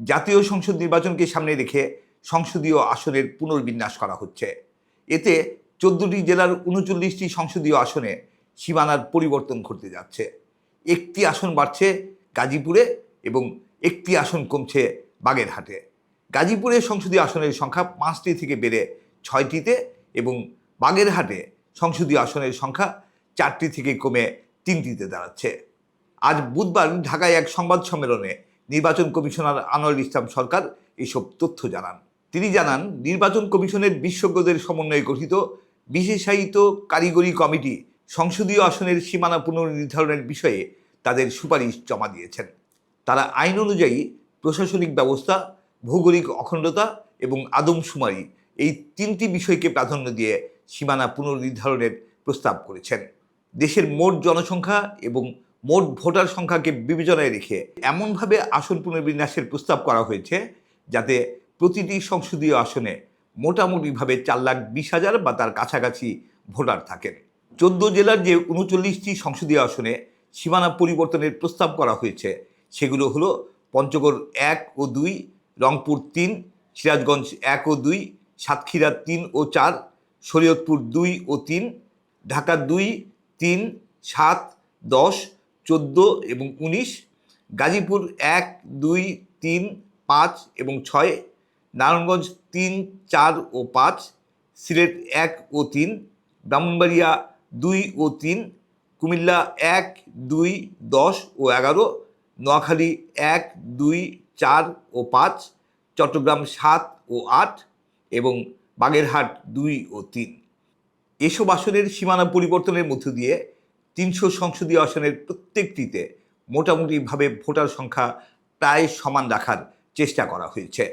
জাতীয় সংসদ নির্বাচনকে সামনে রেখে সংসদীয় আসনের পুনর্বিন্যাস করা হচ্ছে। এতে চোদ্দটি জেলার উনচল্লিশটি সংসদীয় আসনে সীমানার পরিবর্তন ঘটতে যাচ্ছে। একটি আসন বাড়ছে গাজীপুরে এবং একটি আসন কমছে বাগেরহাটে। গাজীপুরে সংসদীয় আসনের সংখ্যা পাঁচটি থেকে বেড়ে ছয়টিতে এবং বাগেরহাটে সংসদীয় আসনের সংখ্যা চারটি থেকে কমে তিনটিতে দাঁড়াচ্ছে। আজ বুধবার ঢাকায় এক সংবাদ সম্মেলনে নির্বাচন কমিশনার আনোয়ার ইসলাম সরকার এসব তথ্য জানান। তিনি জানান, নির্বাচন কমিশনের বিশেষজ্ঞদের সমন্বয়ে গঠিত বিশেষায়িত কারিগরি কমিটি সংসদীয় আসনের সীমানা পুনর্নির্ধারণের বিষয়ে তাদের সুপারিশ জমা দিয়েছেন। তারা আইন অনুযায়ী প্রশাসনিক ব্যবস্থা, ভৌগোলিক অখণ্ডতা এবং আদমশুমারি এই তিনটি বিষয়কে প্রাধান্য দিয়ে সীমানা পুনর্নির্ধারণের প্রস্তাব করেছেন। দেশের মোট জনসংখ্যা এবং মোট ভোটার সংখ্যাকে বিবেচনায় রেখে এমনভাবে আসন পুনর্বিন্যাসের প্রস্তাব করা হয়েছে যাতে প্রতিটি সংসদীয় আসনে মোটামুটিভাবে চার লাখ বিশ হাজার বা তার কাছাকাছি ভোটার থাকেন। চোদ্দ জেলার যে উনচল্লিশটি সংসদীয় আসনে সীমানা পরিবর্তনের প্রস্তাব করা হয়েছে, সেগুলো হলো পঞ্চগড় এক ও দুই, রংপুর তিন, সিরাজগঞ্জ এক ও দুই, সাতক্ষীরা তিন ও চার, শরীয়তপুর দুই ও তিন, ঢাকা দুই, তিন, সাত, দশ চোদ্দ এবং উনিশ, গাজীপুর এক, দুই, তিন, পাঁচ এবং ছয়, নারায়ণগঞ্জ তিন, চার ও পাঁচ, সিলেট এক ও তিন, ব্রাহ্মণবাড়িয়া দুই ও তিন, কুমিল্লা এক, দুই, দশ ও এগারো, নোয়াখালী এক, দুই, চার ও পাঁচ, চট্টগ্রাম সাত ও আট এবং বাগেরহাট দুই ও তিন। এসব আসনের সীমানা পরিবর্তনের মধ্য দিয়ে তিনশো সংসদীয় আসনের প্রত্যেকটিতে মোটামুটিভাবে ভোটার সংখ্যা প্রায় সমান রাখার চেষ্টা করা হয়েছে।